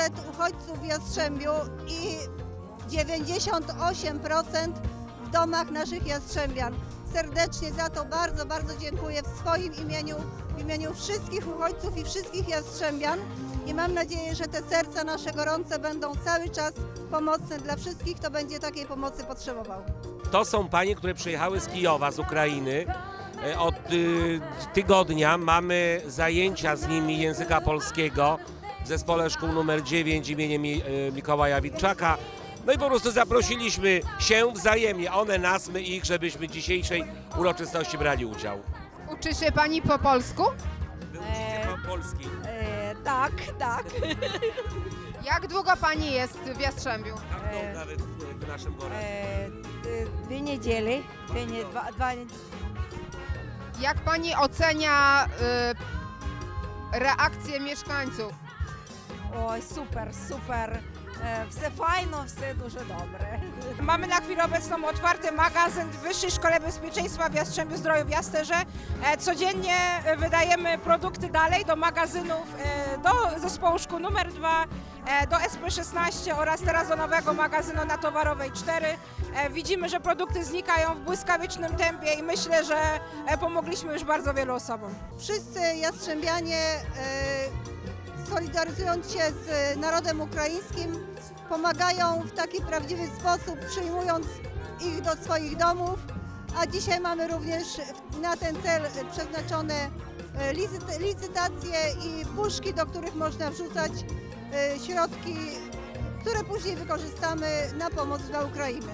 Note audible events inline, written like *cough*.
500 uchodźców w Jastrzębiu i 98% w domach naszych Jastrzębian. Serdecznie za to bardzo, bardzo dziękuję w swoim imieniu, w imieniu wszystkich uchodźców i wszystkich Jastrzębian i mam nadzieję, że te serca nasze gorące będą cały czas pomocne dla wszystkich, kto będzie takiej pomocy potrzebował. To są panie, które przyjechały z Kijowa, z Ukrainy. E, od y, tygodnia mamy zajęcia z nimi języka polskiego w zespole szkół numer 9 imieniem Mi- e, Mikołaja Witczaka. No i po prostu zaprosiliśmy się wzajemnie, one nas, my ich, żebyśmy w dzisiejszej uroczystości brali udział. Uczy się pani po polsku? Wyuczycie pan polski. E, tak, tak. *laughs* Jak długo pani jest w Jastrzębiu? Tak, no, nawet w, naszym E, Boradzie. d- dwie niedzieli, dwie nie, dwa, dwa, Jak pani ocenia y, reakcję mieszkańców? oj, super, super. E, все fajno, все дуже добре. *laughs* Mamy na chwilę obecną otwarty magazyn w Wyższej Szkole Bezpieczeństwa w Jastrzębiu Zdroju w Jasterze. E, Codziennie e, wydajemy produkty dalej do magazynów, e, do zespołu szkół numer 2, e, do SP16 oraz teraz do nowego magazynu na Towarowej 4. E, Widzimy, że produkty znikają w błyskawicznym tempie i myślę, że e, pomogliśmy już bardzo wielu osobom. Wszyscy jastrzębianie e, solidaryzując się z narodem ukraińskim pomagają w taki prawdziwy sposób, przyjmując ich do swoich domów, a dzisiaj mamy również na ten cel przeznaczone licyt- licytacje i puszki, do których można wrzucać e, środki, które później wykorzystamy na pomoc dla Ukrainy.